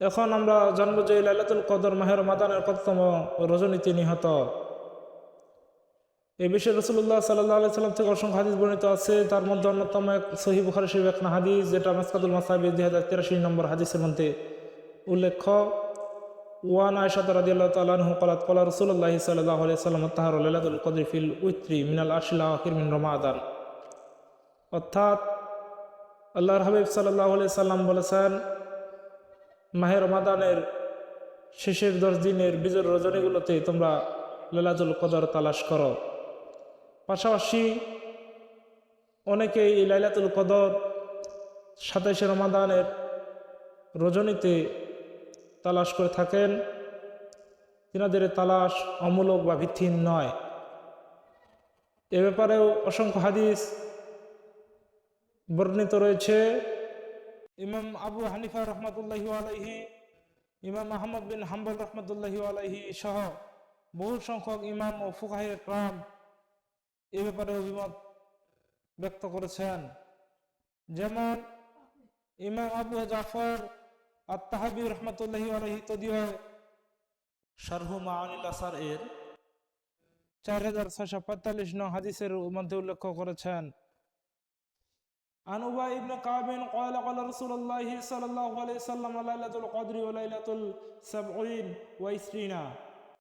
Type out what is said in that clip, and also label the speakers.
Speaker 1: এখন আমরা জানব যে লাইলাতুল কদর মাহের মাদানের কততম রজনীতি নিহত। এ বিষয়ে রসুল্লাহ সাল্লাহ সাল্লাম থেকে অসংখ্য হাদিস বর্ণিত আছে। তার মধ্যে অন্যতম এক সহি বুখারি শিব এক হাদিস, যেটা মাসকাদুল মাসাবি দুই হাজার তিরাশি নম্বর হাদিসের মধ্যে উল্লেখ্য। ওয়ান আয়সাদ রাজিয়াল্লাহ আল্লাহ তালু কলাত কলা রসুল্লাহি সাল্লাহ সাল্লাম তাহার লাইলাতুল কদর ফিল উইত্রি মিনাল আশিল আখির মিন রমাদান। অর্থাৎ আল্লাহর হাবিব সাল্লাহ সাল্লাম বলেছেন মাহে রমাদানের শেষের দশ দিনের বিজয় রজনীগুলোতে তোমরা লালাতুল কদর তালাশ করো। পাশাপাশি অনেকেই এই লাইলাতুল কদর সাতাইশে রমাদানের রজনীতে তালাশ করে থাকেন। তিনাদের তালাশ অমূলক বা ভিত্তিহীন নয়। এ ব্যাপারেও অসংখ্য হাদিস বর্ণিত রয়েছে। ইমাম আবু হানিফা রহমতুল্লাহি আলাইহি, ইমাম আহমদ বিন হাম্বল রহমতুল্লাহি আলাইহি সহ বহু সংখ্যক ইমাম ও ফুকাহ একরাম এ ব্যাপারে অভিমত ব্যক্ত করেছেন। যেমন ইমাম আবু জাফর আত্মাহাবি রহমতুল্লাহি আলাইহি তদীয় শারহু মাআনিল আসার এর চার হাজার ছয়শো পঁয়তাল্লিশ নং হাদিসের মধ্যে উল্লেখ করেছেন। عن أبي بن كعب قال قال رسول الله صلى الله عليه وسلم ليلة القدر وليلة السبعين وعشرين